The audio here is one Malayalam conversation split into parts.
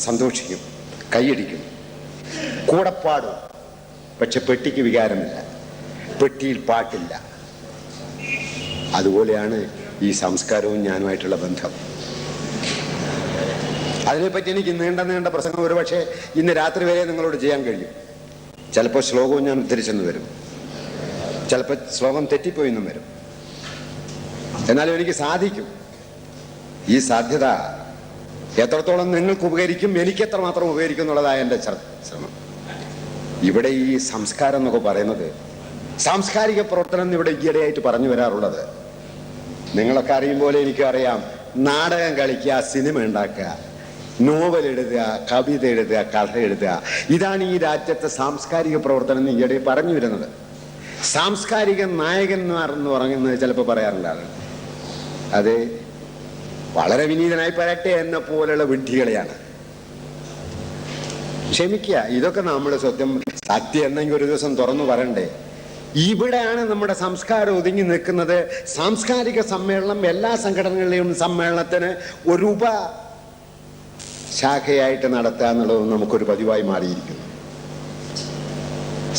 സന്തോഷിക്കും കൈയടിക്കും. കൂടെ പാടും പക്ഷെ പെട്ടിക്ക് വികാരമില്ല. പെട്ടിയിൽ പാട്ടില്ല. അതുപോലെയാണ് ഈ സംസ്കാരവും ഞാനുമായിട്ടുള്ള ബന്ധം. അതിനെപ്പറ്റി എനിക്ക് നീണ്ട നീണ്ട പ്രസംഗം ഒരു പക്ഷേ ഇന്ന് രാത്രി വരെ നിങ്ങളോട് ചെയ്യാൻ കഴിയും. ചിലപ്പോൾ ശ്ലോകവും ഞാൻ ഉദ്ധരിച്ചെന്ന് വരും. ചിലപ്പോൾ ശ്ലോകം തെറ്റിപ്പോയി എന്നും വരും. എന്നാലും എനിക്ക് സാധിക്കും. ഈ സാധ്യത എത്രത്തോളം നിങ്ങൾക്ക് ഉപകരിക്കും എനിക്ക് എത്രമാത്രം ഉപകരിക്കും എന്നുള്ളതായ എന്റെ ശ്ര- ശ്രമം. ഇവിടെ ഈ സംസ്കാരം എന്നൊക്കെ പറയുന്നത് സാംസ്കാരിക പ്രവർത്തനം ഇവിടെ ഈയിടെയായിട്ട് പറഞ്ഞു വരാറുള്ളത്. നിങ്ങളൊക്കെ അറിയും പോലെ എനിക്ക് അറിയാം നാടകം കളിക്കുക സിനിമ ഉണ്ടാക്കുക നോവൽ എഴുതുക കവിത എഴുതുക കഥ എഴുതുക. ഇതാണ് ഈ രാജ്യത്തെ സാംസ്കാരിക പ്രവർത്തനം എന്ന് ഈയിടെ പറഞ്ഞു വരുന്നത്. സാംസ്കാരിക നായകന്മാർ എന്ന് പറയുന്നത് ചിലപ്പോൾ പറയാറുണ്ടാണ് അത് വളരെ വിനീതനായി പറയട്ടെ എന്ന പോലുള്ള വിഡ്ഢികളെയാണ്. ക്ഷമിക്കുക ഇതൊക്കെ നമ്മൾ സത്യം. സത്യം എന്നെങ്കിൽ ഒരു ദിവസം തുറന്നു പറയണ്ടേ? ഇവിടെയാണ് നമ്മുടെ സംസ്കാരം ഒതുങ്ങി നിൽക്കുന്നത്. സാംസ്കാരിക സമ്മേളനം എല്ലാ സംഘടനകളിലെയും സമ്മേളനത്തിന് ഒരു ഉപ ശാഖയായിട്ട് നടത്തുക എന്നുള്ളത് നമുക്കൊരു പതിവായി മാറിയിരിക്കുന്നു.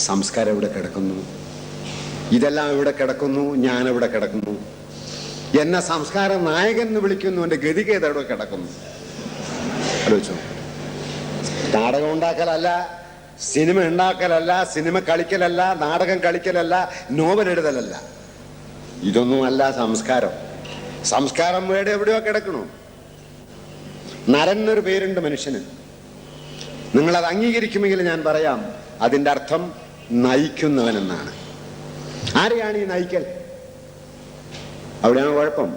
സംസ്കാരം ഇവിടെ കിടക്കുന്നു? ഇതെല്ലാം ഇവിടെ കിടക്കുന്നു? ഞാൻ ഇവിടെ കിടക്കുന്നു? എന്നെ സംസ്കാര നായകൻ എന്ന് വിളിക്കുന്നു എന്റെ ഗതികേത കിടക്കുന്നു. ആലോചിച്ചു. നാടകം ഉണ്ടാക്കലല്ല സിനിമ ഉണ്ടാക്കലല്ല സിനിമ കളിക്കലല്ല നാടകം കളിക്കലല്ല നോവൽ എഴുതലല്ല. ഇതൊന്നുമല്ല സംസ്കാരം. സംസ്കാരം വേടെ എവിടെയോ കിടക്കണോ. നരൻ എന്നൊരു പേരുണ്ട് മനുഷ്യന്. നിങ്ങളത് അംഗീകരിക്കുമെങ്കിൽ ഞാൻ പറയാം അതിന്റെ അർത്ഥം നയിക്കുന്നവൻ എന്നാണ് ആരെയാണ് ഈ നയിക്കൽ? അവിടെയാണ് കുഴപ്പം.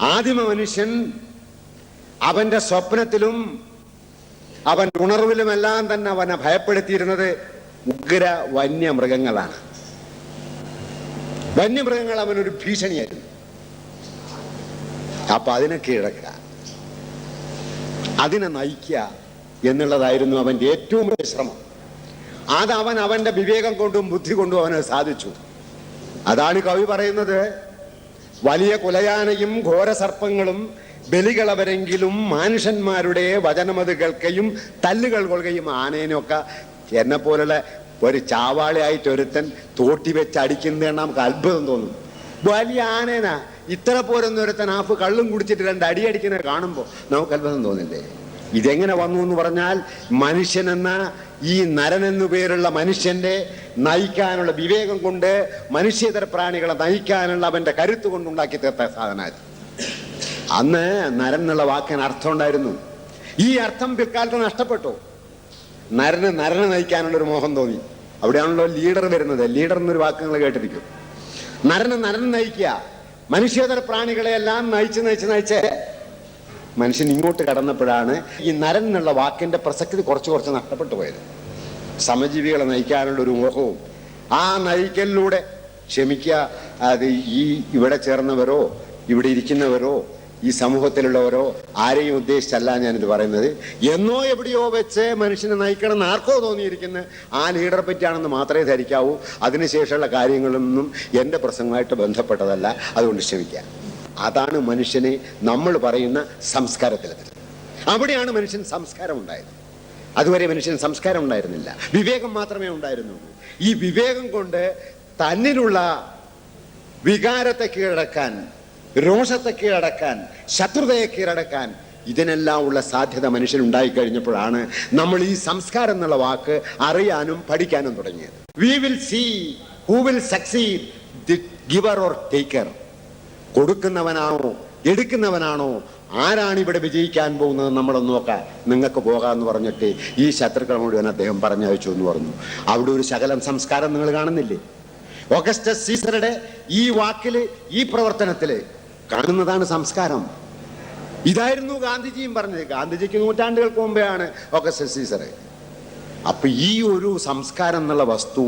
ആദിമ മനുഷ്യൻ അവന്റെ സ്വപ്നത്തിലും അവൻ ഉണർവിലുമെല്ലാം തന്നെ അവനെ ഭയപ്പെടുത്തിയിരുന്നത് ഉഗ്ര വന്യമൃഗങ്ങളാണ്. വന്യമൃഗങ്ങൾ അവനൊരു ഭീഷണിയായിരുന്നു. അപ്പൊ അതിനെ കീഴടക്കുക. അതിനെ നയിക്കുക എന്നുള്ളതായിരുന്നു അവന്റെ ഏറ്റവും വലിയ ശ്രമം. അത് അവൻ അവന്റെ വിവേകം കൊണ്ടും ബുദ്ധി കൊണ്ടും അവന് സാധിച്ചു. അതാണ് കവി പറയുന്നത്. വലിയ കുലയാനയും ഘോരസർപ്പങ്ങളും ബലികളവരെങ്കിലും മനുഷ്യന്മാരുടെ വചനമത് കേൾക്കുകയും തല്ലുകൾ കൊള്ളുകയും ആനേനൊക്കെ എന്നെ പോലുള്ള ഒരു ചാവാളിയായിട്ട് ഒരുത്തൻ തോട്ടി വെച്ച് അടിക്കുന്നത് നമുക്ക് അത്ഭുതം തോന്നും. വലിയ ആനേന ഇത്ര പോരൊന്നും ഒരുത്തൻ ആഫ് കള്ളും കുടിച്ചിട്ട് രണ്ട് അടി അടിക്കുന്നത് കാണുമ്പോൾ നമുക്ക് അത്ഭുതം തോന്നില്ലേ? ഇതെങ്ങനെ വന്നു എന്ന് പറഞ്ഞാൽ മനുഷ്യൻ എന്ന ഈ നരൻ എന്നു പേരുള്ള മനുഷ്യന്റെ നയിക്കാനുള്ള വിവേകം കൊണ്ട് മനുഷ്യേതര പ്രാണികളെ നയിക്കാനുള്ള അവന്റെ കരുത്ത് കൊണ്ടുണ്ടാക്കി തീർത്ത സാധന അന്ന് നരൻ എന്നുള്ള വാക്കിന് അർത്ഥം ഉണ്ടായിരുന്നു. ഈ അർത്ഥം പിൽക്കാലത്ത് നഷ്ടപ്പെട്ടു. നരന് നരനെ നയിക്കാനുള്ള ഒരു മോഹം തോന്നി. അവിടെയാണല്ലോ ലീഡർ വരുന്നത്. ലീഡർ എന്നൊരു വാക്ക് നിങ്ങൾ കേട്ടിരിക്കും. നരന് നരൻ നയിക്കുക. മനുഷ്യേതര പ്രാണികളെയെല്ലാം നയിച്ച് നയിച്ച് നയിച്ച് മനുഷ്യൻ ഇങ്ങോട്ട് കടന്നപ്പോഴാണ് ഈ നരൻ എന്നുള്ള വാക്കിന്റെ പ്രസക്തി കുറച്ച് കുറച്ച് നഷ്ടപ്പെട്ടു പോയത്. സമജീവികളെ നയിക്കാനുള്ള ഒരു മോഹവും ആ നയിക്കലിലൂടെ ക്ഷമിക്കുക അത് ഈ ഇവിടെ ചേർന്നവരോ ഇവിടെ ഇരിക്കുന്നവരോ ഈ സമൂഹത്തിലുള്ളവരോ ആരെയും ഉദ്ദേശിച്ചല്ല ഞാനിത് പറയുന്നത്. എന്നോ എവിടെയോ വെച്ച് മനുഷ്യനെ നയിക്കണം എന്ന് ആർക്കോ തോന്നിയിരിക്കുന്ന. ആ ലീഡറെ പറ്റിയാണെന്ന് മാത്രമേ ധരിക്കാവൂ. അതിനുശേഷമുള്ള കാര്യങ്ങളൊന്നും എന്റെ പ്രസംഗമായിട്ട് ബന്ധപ്പെട്ടതല്ല. അതുകൊണ്ട് ക്ഷമിക്കുക. അതാണ് മനുഷ്യനെ നമ്മൾ പറയുന്ന സംസ്കാരത്തിലെത്തി അവിടെയാണ് മനുഷ്യൻ സംസ്കാരം ഉണ്ടായത്. അതുവരെ മനുഷ്യൻ സംസ്കാരം ഉണ്ടായിരുന്നില്ല. വിവേകം മാത്രമേ ഉണ്ടായിരുന്നുള്ളൂ. ഈ വിവേകം കൊണ്ട് തന്നിലുള്ള വികാരത്തെ കീഴടക്കാൻ രോഷത്തെ കീഴടക്കാൻ ശത്രുതയെ കീഴടക്കാൻ ഇതിനെല്ലാം ഉള്ള സാധ്യത മനുഷ്യൻ ഉണ്ടായിക്കഴിഞ്ഞപ്പോഴാണ് നമ്മൾ ഈ സംസ്കാരം എന്നുള്ള വാക്ക് അറിയാനും പഠിക്കാനും തുടങ്ങിയത്. We will see who will succeed the giver or taker കൊടുക്കുന്നവനാണോ എടുക്കുന്നവനാണോ ആരാണ് ഇവിടെ വിജയിക്കാൻ പോകുന്നത് നമ്മളൊന്ന് നോക്കാം. നിങ്ങൾക്ക് പോകാമെന്ന് പറഞ്ഞിട്ട് ഈ ശത്രുക്കൾ മുഴുവൻ അദ്ദേഹം പറഞ്ഞയച്ചു എന്ന് പറഞ്ഞു. അവിടെ ഒരു ശകലം സംസ്കാരം നിങ്ങൾ കാണുന്നില്ലേ? ഓഗസ്റ്റസ് സീസറുടെ ഈ വാക്കിൽ ഈ പ്രവർത്തനത്തിൽ കാണുന്നതാണ് സംസ്കാരം. ഇതായിരുന്നു ഗാന്ധിജിയും പറഞ്ഞത്. ഗാന്ധിജിക്ക് നൂറ്റാണ്ടുകൾക്ക് മുമ്പെയാണ് ഓഗസ്റ്റസ് സീസർ അപ്പൊ ഈ ഒരു സംസ്കാരം എന്നുള്ള വസ്തു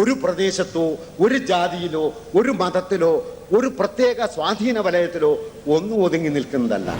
ഒരു പ്രദേശത്തോ ഒരു ജാതിയിലോ ഒരു മതത്തിലോ ഒരു പ്രത്യേക സ്വാധീന വലയത്തിലോ ഒന്നു ഒതുങ്ങി നിൽക്കുന്നതല്ല.